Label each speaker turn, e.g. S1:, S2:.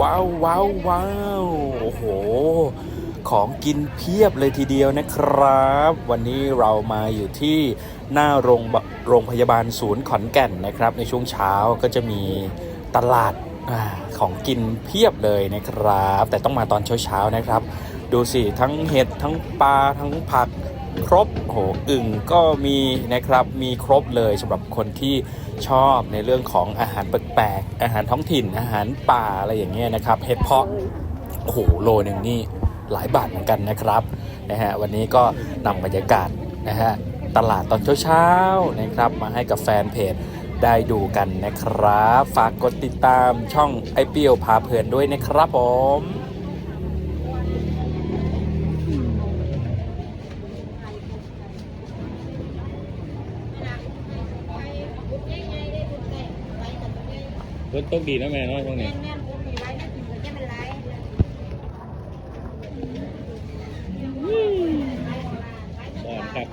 S1: ว้าวว้าวว้าวโอ้โห ของกินเพียบเลยทีเดียวนะครับ วันนี้เรามาอยู่ที่หน้าโรงโรงพยาบาลศูนย์ขอนแก่นนะครับ ในช่วงเช้าก็จะมีตลาดอของกินเพียบเลยนะครับ แต่ต้องมาตอนเช้าๆนะครับ ดูสิทั้งเห็ดทั้งปลาทั้งผัก ครบโหอึ่งก็มีนะครับมีครบเลยสำหรับคนที่ชอบในเรื่องของอาหารแปลกๆอาหารท้องถิ่น อาหารป่าอะไรอย่างเงี้ยนะครับเห็ดเพาะโอ้โหโลหนึ่งนี่หลายบาทเหมือนกันนะครับนะฮะวันนี้ก็นำบรรยากาศนะฮะตลาดตอนเช้าๆนะครับ มาให้กับแฟนเพจได้ดูกันนะครับ ฝากกดติดตามช่องไอเปียวพาเพลินด้วยนะครับผม
S2: รถตกดีนะแม่เนาะช่วงนี้
S3: ครับ